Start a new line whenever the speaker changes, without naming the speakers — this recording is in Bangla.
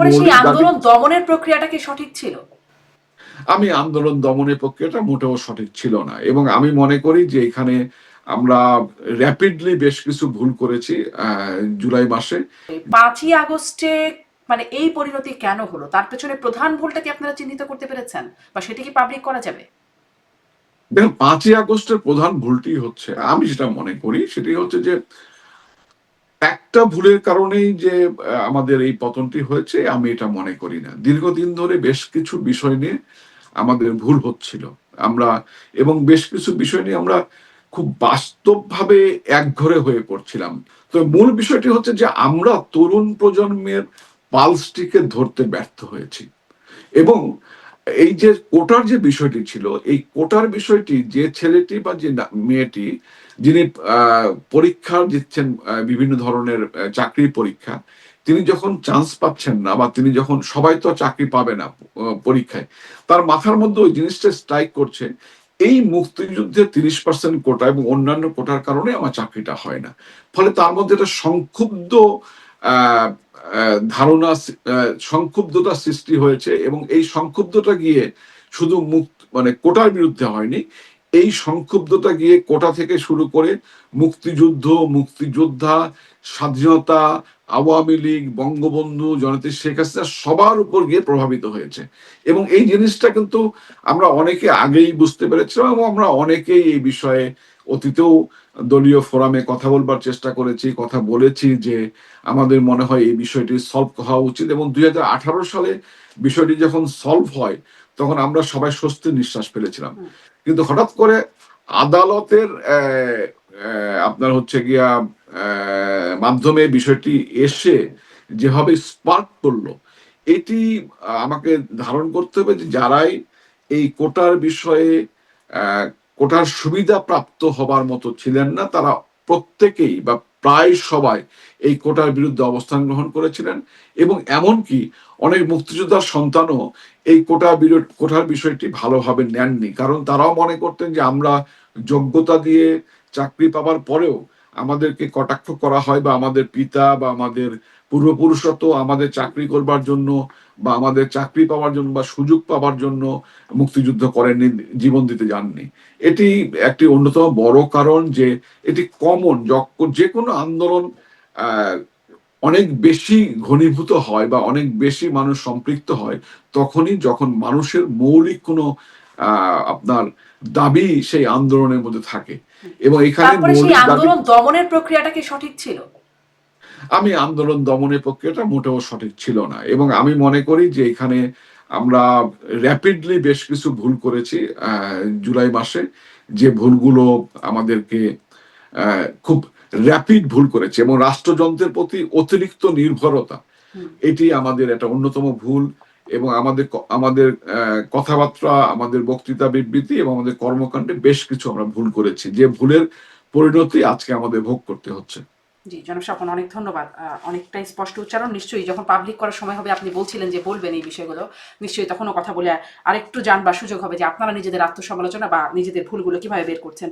পরে সেই আন্দোলন দমনের প্রক্রিয়াটা কি সঠিক ছিল?
আমি আন্দোলন দমনের প্রক্রিয়াটা মোটেও সঠিক ছিল না। এবং আমি মনে করি যে এখানে আমরা র্যাপিডলি বেশ কিছু ভুল করেছি জুলাই মাসে।
পাঁচই আগস্টে মানে এই পরিণতি কেন হলো? তার পেছনে প্রধান ভুলটা কি আপনারা চিহ্নিত করতে পেরেছেন? বা সেটা কি পাবলিক করা যাবে?
দেখুন পাঁচই আগস্টের প্রধান ভুলটি হচ্ছে আমি যেটা মনে করি সেটি হচ্ছে যে একটা ভুলের কারণেই যে আমাদের এই পতনটি হয়েছে, আমি এটা মনে করি না। দীর্ঘদিন ধরে বেশ কিছু বিষয় নিয়ে আমাদের ভুল হচ্ছিল। আমরা, এবং বেশ কিছু বিষয় নিয়ে আমরা খুব বাস্তবভাবে একঘরে হয়ে পড়ছিলাম। তো মূল বিষয়টি হচ্ছে যে, আমরা তরুণ প্রজন্মের পালসটিকে ধরতে ব্যর্থ হয়েছি। এবং এই যে কোটার যে বিষয়টি ছিল এই কোটার বিষয়টি যে ছেলেটি বা যে মেয়েটি যিনি পরীক্ষা দিচ্ছেন বিভিন্ন ধরনের আহ, চাকরির পরীক্ষা তিনি যখন চান্স পাচ্ছেন না বা তিনি যখন সবাই তো চাকরি পাবে না পরীক্ষায় তার মাথার মধ্যে ওই জিনিসটা স্ট্রাইক করছে এই মুক্তিযুদ্ধের তিরিশ পার্সেন্ট কোটা এবং অন্যান্য কোটার কারণে আমার চাকরিটা হয় না। ফলে তার মধ্যে একটা সংক্ষুব্ধ ধারণা সংক্ষুব্ধতা সৃষ্টি হয়েছে এবং এই সংক্ষুব্ধতা গিয়ে শুধু মুক্ত মানে কোটার বিরুদ্ধে হয়নি, এই সংক্ষুব্ধতা গিয়ে কোটা থেকে শুরু করে মুক্তিযুদ্ধ, মুক্তিযোদ্ধা, স্বাধীনতা, আওয়ামী লীগ, বঙ্গবন্ধু জনতা শেখ হাসিনা সবার উপর গিয়ে প্রভাবিত হয়েছে। এবং এই জিনিসটা কিন্তু আমরা অনেকে আগেই বুঝতে পেরেছিলাম এবং আমরা অনেকেই এই বিষয়ে অতীতেও দলীয় ফোরামে কথা বলবার চেষ্টা করেছি কথা বলেছি যে আমাদের মনে হয় এই বিষয়টি সলভ হওয়া উচিত এবং দু হাজার আঠারো সালে বিষয়টি যখন সলভ হয় তখন আমরা সবাই স্বস্তির নিঃশ্বাস ফেলেছিলাম। কিন্তু হঠাৎ করে আদালতের আপনার হচ্ছে গিয়া মাধ্যমে বিষয়টি এসে যেভাবে স্পার্ক করল এটি আমাকে ধারণ করতে হবে যে যারাই এই কোটার বিষয়ে কোটার সুবিধা প্রাপ্ত হবার মতো ছিলেন না। তারা প্রত্যেকেই বা প্রায় সবাই এই কোটার বিরুদ্ধে অবস্থান গ্রহণ করেছিলেন এবং এমনকি অনেক মুক্তিযোদ্ধার সন্তানও এই কোটা কোটার বিষয়টি ভালোভাবে নেননি। কারণ তারাও মনে করতেন যে আমরা যোগ্যতা দিয়ে চাকরি পাবার পরেও আমাদেরকে কটাক্ষ করা হয় বা আমাদের পিতা বা আমাদের পূর্বপুরুষরা তো আমাদের চাকরি করবার জন্য বা আমাদের চাকরি পাওয়ার জন্য বা সুযোগ পাওয়ার জন্য মুক্তিযুদ্ধ করেননি জীবন দিতে যাননি। এটি একটি অন্যতম বড় কারণ যে এটি কমন যে কোনো আন্দোলন অনেক বেশি ঘনীভূত হয় বা অনেক বেশি মানুষ সম্পৃক্ত হয় তখনই যখন মানুষের মৌলিক কোনো আপনার দাবি সেই আন্দোলনের মধ্যে থাকে। এবং এখানে
আন্দোলন দমনের প্রক্রিয়াটা কি সঠিক ছিল?
আমি আন্দোলন দমনের প্রক্রিয়াটা মোটেও সঠিক ছিল না। এবং আমি মনে করি যে এখানে আমরা র্যাপিডলি বেশ কিছু ভুল করেছি জুলাই মাসে। যে ভুলগুলো আমাদেরকে খুব র্যাপিড ভুল করেছে। এবং রাষ্ট্রযন্ত্রের প্রতি অতিরিক্ত নির্ভরতা এটি আমাদের একটা অন্যতম ভুল। এবং আমাদের আমাদের আহ, কথাবার্তা আমাদের বক্তৃতা বিবৃতি এবং আমাদের কর্মকাণ্ডে বেশ কিছু আমরা ভুল করেছি। যে ভুলের পরিণতি আজকে আমাদের ভোগ করতে হচ্ছে।
জি, জনাব স্বপন অনেক ধন্যবাদ। অনেকটাই স্পষ্ট উচ্চারণ। নিশ্চয়ই যখন পাবলিক করার সময় হবে, আপনি বলছিলেন যে বলবেন এই বিষয়গুলো। নিশ্চয়ই তখনও কথা বলে আরেকটু জানবার সুযোগ হবে যে আপনারা নিজেদের আত্মসমালোচনা বা নিজেদের ভুলগুলো কীভাবে বের করছেন।